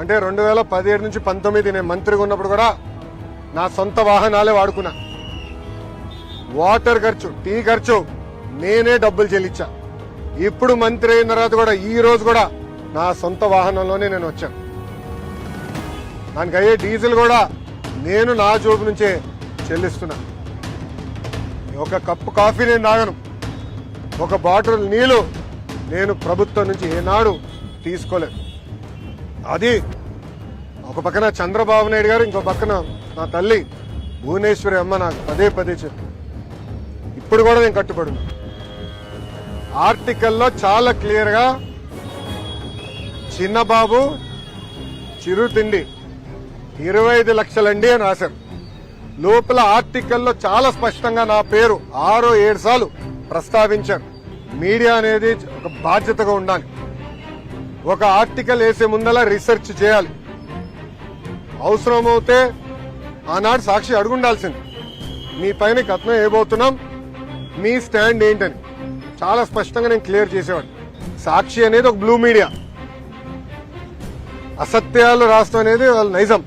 అంటే రెండు వేల పదిహేడు నుంచి పంతొమ్మిది నేను మంత్రిగా ఉన్నప్పుడు కూడా నా సొంత వాహనాలే వాడుకున్నా. వాటర్ ఖర్చు టీ ఖర్చు నేనే డబ్బులు చెల్లించా. ఇప్పుడు మంత్రి అయిన తర్వాత కూడా ఈ రోజు కూడా నా సొంత వాహనంలోనే నేను వచ్చాను దానికి అయ్యే డీజిల్ కూడా నేను నా జోబు నుంచే చెల్లిస్తున్నా. ఒక కప్పు కాఫీ నేను తాగను. ఒక బాటిల్ నీళ్ళు నేను ప్రభుత్వం నుంచి ఏనాడు తీసుకోలేదు. అది ఒక పక్కన చంద్రబాబు నాయుడు గారు ఇంకో పక్కన నా తల్లి భువనేశ్వరి అమ్మ నాకు పదే పదే చెప్పి. ఇప్పుడు కూడా నేను కట్టుబడి ఆర్టికల్లో చాలా క్లియర్గా చిన్నబాబు చిరు తిండి ఇరవై ఐదు లక్షలండి అని రాశారు. లోపల ఆర్టికల్లో చాలా స్పష్టంగా నా పేరు ఆరో ఏడు సార్లు ప్రస్తావించారు. మీడియా అనేది ఒక బాధ్యతగా ఉండాలి. ఒక ఆర్టికల్ వేసే ముందల రీసెర్చ్ చేయాలి. అవసరమవుతే ఆనాడు సాక్షి అడుగుండాల్సింది. మీ పైన కథనం వేయబోతున్నాం. మీ స్టాండ్ ఏంటని. చాలా స్పష్టంగా నేను క్లియర్ చేసేవాడు సాక్షి అనేది ఒక బ్లూ మీడియా. అసత్యాలు రాష్ట్రం అనేది వాళ్ళ నైజం.